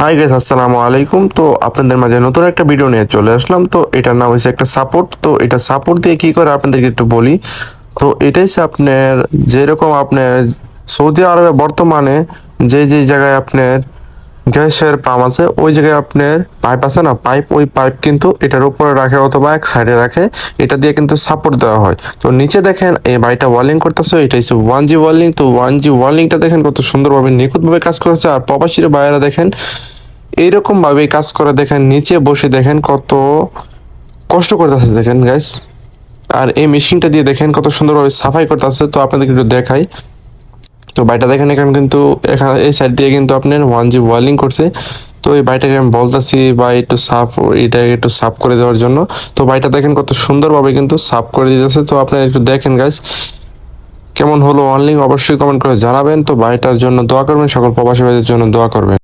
Hi guys আসসালামু আলাইকুম। তো আপনাদের মাঝে নতুন একটা ভিডিও নিয়ে চলে আসলাম। তো এটার নাম হয়েছে একটা সাপোর্ট তো এটা সাপোর্ট দিয়ে কি করে আপনাদেরকে একটু বলি? তো এটাই আপনার যেরকম আপনার সৌদি আরবে বর্তমানে যে যে জায়গায় আপনার গ্যাসের পাম্প আছে, ওই জায়গায় আপনার পাইপ আছে না, পাইপ, ওই পাইপ কিন্তু এটার উপরে রাখে অথবা এক সাইডে রাখে, এটা দিয়ে কিন্তু সাপোর্ট দেওয়া হয়। তো নিচে দেখেন, এই বাড়িটা ওয়ালিং করতেছে, এটা হচ্ছে ওয়ান জি ওয়ালিং তো ওয়ান জি ওয়ালিংটা দেখেন কত সুন্দরভাবে নিখুঁতভাবে কাজ করেছে, আর প্রবাসীর বাইরে দেখেন এইরকম ভাবে কাজ করে দেখেন, নিচে বসে দেখেন কত কষ্ট করতেছে দেখেন গাইস আর এই মেশিনটা দিয়ে দেখেন কত সুন্দরভাবে সাফাই করতেছে, তো আপনাদেরকে একটু দেখাই। তো বাইটা দেখেন, এখানে কিন্তু এখানে এই সাইড দিয়ে কিন্তু আপনার ওয়ান জি ওয়ালিং করছে। তো এই বাইটাকে আমি বলতেছি বা একটু সাফ, এটাকে একটু সাফ করে দেওয়ার জন্য। তো বাইটা দেখেন কত সুন্দরভাবে কিন্তু সাফ করে দিতেছে। তো আপনি একটু দেখেন গাইজ কেমন হলো অনলিং অবশ্যই কমেন্ট করে জানাবেন। তো বাইটার জন্য দোয়া করবেন, সকল প্রবাসী ভাইদের জন্য দোয়া করবেন।